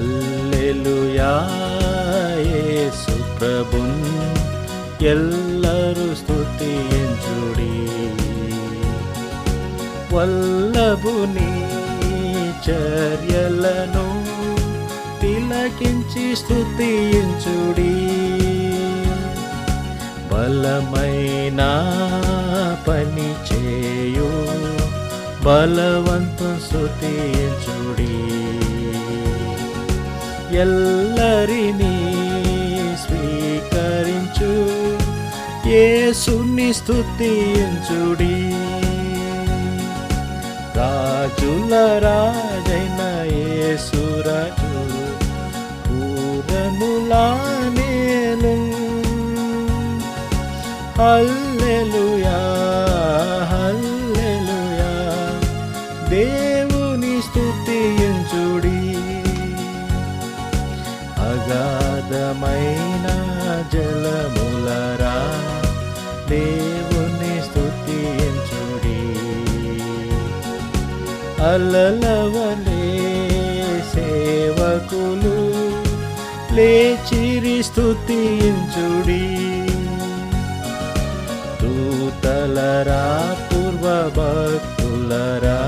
హల్లెలూయా యేసు ప్రభున్ ఎల్లరూ స్తుతించుడి. వల్లభుని చర్యలను తిలకించి స్తుతించుడి. బలమైన పని చేయు బలవంతం స్థుతి ఎల్లరినీ స్వీకరించు. యేసుని స్థుతించుడి రాజుల రాజైన యేసురాజు పూరనులా నేను హల్లెలూయా హల్లెలూయా. దేవుని అగాధమైన జలములరా దేవుని స్తుతించుడి. అలలవలే సేవకులు లేచిరి స్తుతించుడి. దూతలరా పూర్వ భక్తులరా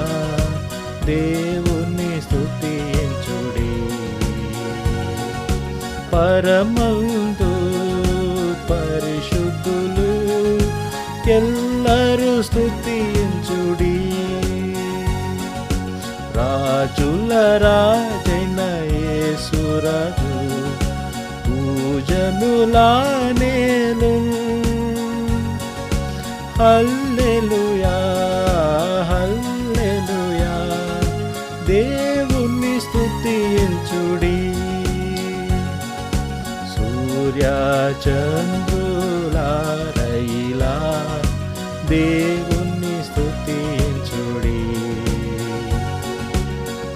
దేవు పరమందు పరిశుద్ధులు ఎల్లరూ స్థుతించుడి రాజుల రాజైన యేసురాజు పూజనులా నేను. హల్లెలుయా హల్లెలుయా దేవుణ్ణి స్తుతించుడి. సూర్య దేవుణ్ణి దేవుని స్తుతించుడి.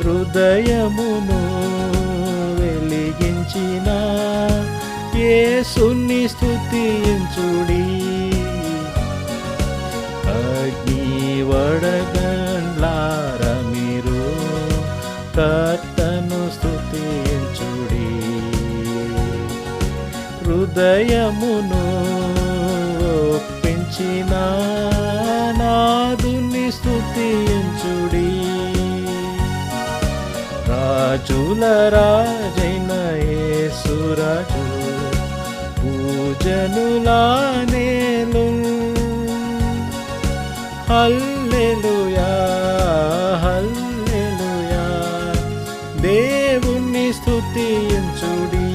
హృదయమును వెలిగించిన యేసుని స్తుతించుడి. అగ్ని వడగా హృదయమును ఒప్పించిన నాదుని స్థుతించుడి రాజుల రాజైన యేసురాజు పూజనులా నేను హల్లెలుయా హల్లెలూయా. దేవుని స్తుతించుడి.